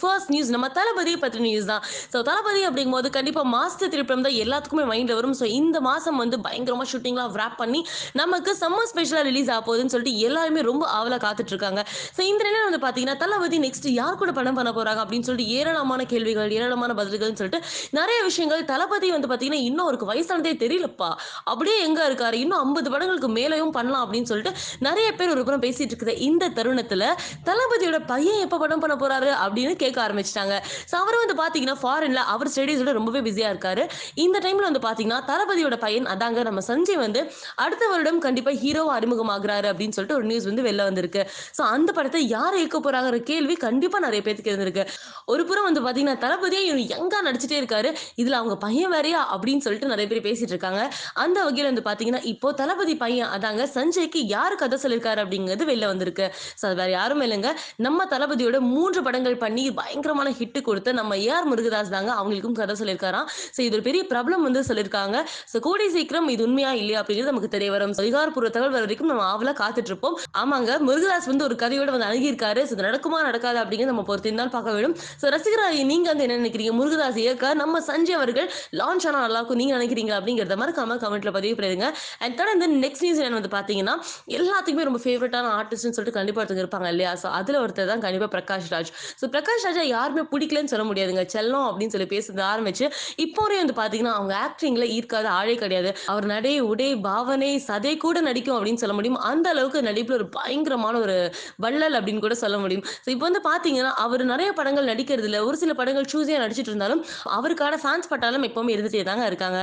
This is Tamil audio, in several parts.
ஃபர்ஸ்ட் நியூஸ் நம்ம தளபதி பற்றி நியூஸ் தான். ஸோ தளபதி அப்படிங்கும்போது கண்டிப்பாக மாஸ்டர் திருப்பம் தான் எல்லாத்துக்குமே மைண்டில் வரும். ஸோ இந்த மாதம் வந்து பயங்கரமாக ஷூட்டிங்லாம் ரேப் பண்ணி நமக்கு சம்மர் ஸ்பெஷலாக ரிலீஸ் ஆக போகுதுன்னு சொல்லிட்டு எல்லாருமே ரொம்ப ஆவலாக காத்துட்டு இருக்காங்க. ஸோ இந்த நிலையில் வந்து பார்த்தீங்கன்னா தளபதி நெக்ஸ்ட் யார் கூட படம் பண்ண போகிறாங்க அப்படின்னு சொல்லிட்டு ஏராளமான கேள்விகள் ஏராளமான பதில்கள்னு சொல்லிட்டு நிறைய விஷயங்கள் தளபதி வந்து பார்த்தீங்கன்னா இன்னும் அவருக்கு வயசானதே தெரியலப்பா. அப்படியே எங்கே இருக்காரு? இன்னும் ஐம்பது படங்களுக்கு மேலேயும் பண்ணலாம் அப்படின்னு சொல்லிட்டு நிறைய பேர் ஒரு புறம் பேசிட்டு இருக்குது. இந்த தருணத்தில் தளபதியோட பையன் எப்போ படம் பண்ண போறாரு அப்படின்னு கேட்க ஆரம்பிச்சிட்டாங்க. ஸோ அவர் வந்து பார்த்தீங்கன்னா ஃபாரின்ல அவர் ஸ்டடீஸோட ரொம்பவே பிஸியாக இருக்காரு. இந்த டைம்ல வந்து பார்த்தீங்கன்னா தளபதியோட பையன் அதாங்க நம்ம சஞ்சய் வந்து அடுத்த வருடம் கண்டிப்பாக ஹீரோவா அறிமுகமாகிறாரு அப்படின்னு சொல்லிட்டு ஒரு நியூஸ் வந்து வெளில வந்திருக்கு. ஸோ அந்த படத்தை யார் இயக்க போறாங்கிற கேள்வி கண்டிப்பாக நிறைய பேருக்கு இருந்திருக்கு. ஒரு புறம் வந்து பார்த்தீங்கன்னா தளபதியே யங்கா நடிச்சிட்டே இருக்காரு. இதுல அவங்க பையன் வேறையா அப்படின்னு சொல்லிட்டு நிறைய பேர் பேசிட்டு இருக்காங்க. அந்த வகையில் வந்து பார்த்தீங்கன்னா இப்போ தளபதி பையன் அதாங்க சஞ்சய்க்கு யார் கதை சொல்லியிருக்காரு அப்படிங்கிறது வெளில வந்திருக்கு. ஸோ அது வேற யாரும் இல்லைங்க. நம்ம தளபதியோட மூன்று படங்கள் பண்ணி பயங்கரமான ஹிட் கொடுத்த நம்ம ஏஆர் முருகதாஸ் தாங்க அவங்களுக்கும் கதை சொல்லியிருக்காராம். ஸோ இது ஒரு பெரிய ப்ராப்ளம் வந்து சொல்லியிருக்காங்க. ஸோ கூடி சீக்கிரம் இது உண்மையா இல்லையா அப்படிங்கிறது நமக்கு தெரிய வரும். அதிகாரப்பூர்வ தகவல் வர வரைக்கும் நம்ம ஆவலா காத்துட்டு இருப்போம் ஆமாங்க முருகதாஸ் வந்து ஒரு கதையோட வந்து அணுகியிருக்காரு. ஸோ நடக்குமா நடக்காது அப்படிங்கிறது நம்ம பொறுத்திருந்தால் பார்க்க வேண்டும். ஸோ ரசிகராகி நீங்க வந்து என்ன நினைக்கிறீங்க? முருகதாஸ் இயக்க நம்ம சஞ்சய் அவர்கள் லான்ச் ஆனால் நல்லா இருக்கும் நீங்க நினைக்கிறீங்க அப்படிங்கிறத மறக்காம கமெண்ட்ல பதிவு பண்ணிருங்க அண்ட் தொடர்ந்து நெக்ஸ்ட் நியூஸ் என்ன வந்து பாத்தீங்கன்னா எல்லாத்துக்குமே ரொம்ப ஃபேவரட்டான ஆர்டிஸ்ட்னு சொல்லிட்டு கண்டிப்பா ஒருத்தங்க இருப்பாங்க இல்லையா? ஸோ அதுல ஒருத்தர் தான் கண்டிப்பா பிரகாஷ் ராஜ் ஸோ பிரகாஷ் பிரகாஷ் ராஜா யாருமே பிடிக்கலன்னு சொல்ல முடியாதுங்க. செல்லம் அப்படின்னு சொல்லி பேசுறது ஆரம்பிச்சு இப்போ வரையும் வந்து பாத்தீங்கன்னா அவங்க ஆக்டிங்ல ஈர்க்காத ஆழே கிடையாது. அவர் நடை உடை பாவனை சதை கூட நடிக்கும் அப்படின்னு சொல்ல முடியும். அந்த அளவுக்கு நடிப்புல ஒரு பயங்கரமான ஒரு வள்ளல் அப்படின்னு கூட சொல்ல முடியும். ஸோ இப்போ வந்து பாத்தீங்கன்னா அவர் நிறைய படங்கள் நடிக்கிறது ஒரு சில படங்கள் சூஸியா நடிச்சிட்டு இருந்தாலும் அவருக்கான ஃபேன்ஸ் பட்டாலும் எப்பவுமே இருந்துட்டே தாங்க இருக்காங்க.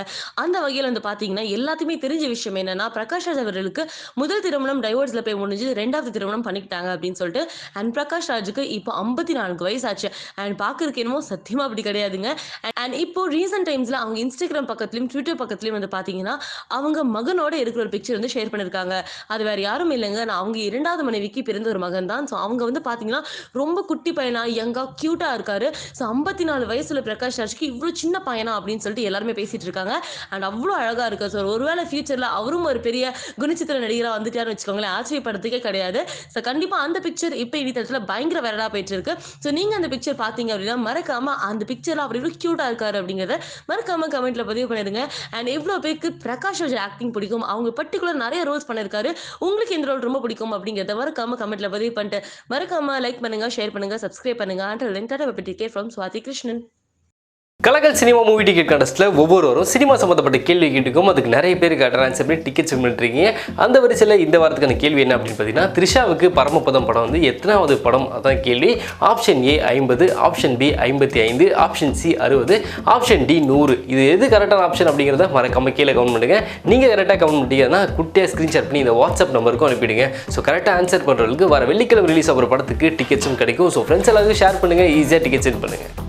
அந்த வகையில் வந்து பாத்தீங்கன்னா எல்லாத்தையுமே தெரிஞ்ச விஷயம் என்னன்னா பிரகாஷ் ராஜ் அவர்களுக்கு முதல் திருமணம் டைவோர்ஸ்ல போய் முடிஞ்சு ரெண்டாவது திருமணம் பண்ணிக்கிட்டாங்க அப்படின்னு சொல்லிட்டு அண்ட் பிரகாஷ் ராஜுக்கு இப்போ ஐம்பத்தி நான்கு வயசு. ஆச்சு. அண்ட் பார்க்கறதுக்கு என்னமோ சத்தியமா அப்படி கிடையாதுங்க. அண்ட் இப்போ ரீசெண்ட் டைம்ஸ்ல அவங்க இன்ஸ்டாகிராம் பக்கத்துலயும் ட்விட்டர் பக்கத்துலயும் வந்து பாத்தீங்கன்னா அவங்க மகனோட இருக்கிற ஒரு பிக்சர் வந்து ஷேர் பண்ணிருக்காங்க. அது வேற யாரும் இல்லைங்க. நான் அவங்க இரண்டாவது மனைவிக்கு பிறந்த ஒரு மகன் தான். ஸோ அவங்க வந்து பாத்தீங்கன்னா ரொம்ப குட்டி பையனா யங்கா கியூட்டா இருக்காரு. ஸோ ஐம்பத்தி நாலு வயசுல பிரகாஷ் ராஜ்க்கு இவ்வளோ சின்ன பையனா அப்படின்னு சொல்லிட்டு எல்லாருமே பேசிட்டு இருக்காங்க. அண்ட் அவ்வளோ அழகா இருக்கு ஸோ ஒருவேளை ஃபியூச்சர்ல அவரும் ஒரு பெரிய குணச்சித்திர நடிகரா வந்துட்டாருன்னு வச்சுக்கோங்களேன். ஆச்சரியப்படுறதுக்கே கிடையாது. ஸோ கண்டிப்பா அந்த பிக்சர் இப்போ இணையதளத்துல பயங்கர வைரலா போயிட்டு இருக்கு. ஸோ நீங்க அந்த பிக்சர் பாத்தீங்க அப்படின்னா மறக்காம அந்த பிக்சர்ல அவர் எவ்வளவு கியூட்டா இருக்காரு அப்படிங்கறத மறக்காம கமெண்ட்ல பதிவு பண்ணிருங்க. அண்ட் எவ்வளவு பேருக்கு பிரகாஷ் ராஜ் ஆக்டிங் பிடிக்கும் அவங்க பர்டிகுலர் நிறைய ரோல்ஸ் பண்ணிருக்காரு உங்களுக்கு இந்த ரோல் ரொம்ப பிடிக்கும் அப்படிங்கறத மறக்காம கமெண்ட்ல பதிவு பண்ணிட்டு மறக்காம லைக் பண்ணுங்க ஷேர் பண்ணுங்க சப்ஸ்கிரைப் பண்ணுங்க. And லென்டாட்ட from Swathi Krishnan Kalakal cinema movie ticket கண்டஸ்ட்டில் ஒவ்வொருவரும் சினிமா சம்மந்தப்பட்ட கேள்வி கேட்டுக்கும். அதுக்கு நிறைய பேர் கரெக்டாக ஆன்சர் பண்ணி டிக்கெட் செக் பண்ணிருக்கீங்க அந்த வரிசையில் இந்த வாரத்துக்கான கேள்வி என்ன அப்படின்னு பார்த்தீங்கன்னா த்ரிஷாவுக்கு பரமபதம் படம் வந்து எத்தனாவது படம்? அதான் கேள்வி. ஆப்ஷன் ஏ ஐம்பது ஆப்ஷன் பி ஐம்பத்தி ஐந்து ஆப்ஷன் சி அறுபது ஆப்ஷன் டி நூறு. இது எது கரெக்டான ஆப்ஷன் அப்படிங்கிறத மறக்காம கீழே கவுண்ட் பண்ணுங்க. நீங்கள் கரெக்டாக கவுண்ட் பண்ணிட்டீங்கன்னா குட்டியாக ஸ்க்ரீன்ஷாட் பண்ணி இந்த வாட்ஸ்அப் நம்பருக்கும் அனுப்பிடுங்க. ஸோ கரெக்டாக ஆன்சர் பண்ணுறவங்களுக்கு வர வெள்ளிக்கிழமை ரிலீஸ் ஆகிற படத்துக்கு டிக்கெட்ஸும் கிடைக்கும். ஸோ ஃப்ரெண்ட்ஸ் எல்லாருக்கும் ஷேர் பண்ணுங்கள் ஈஸியாக டிக்கெட் செக் பண்ணுங்கள்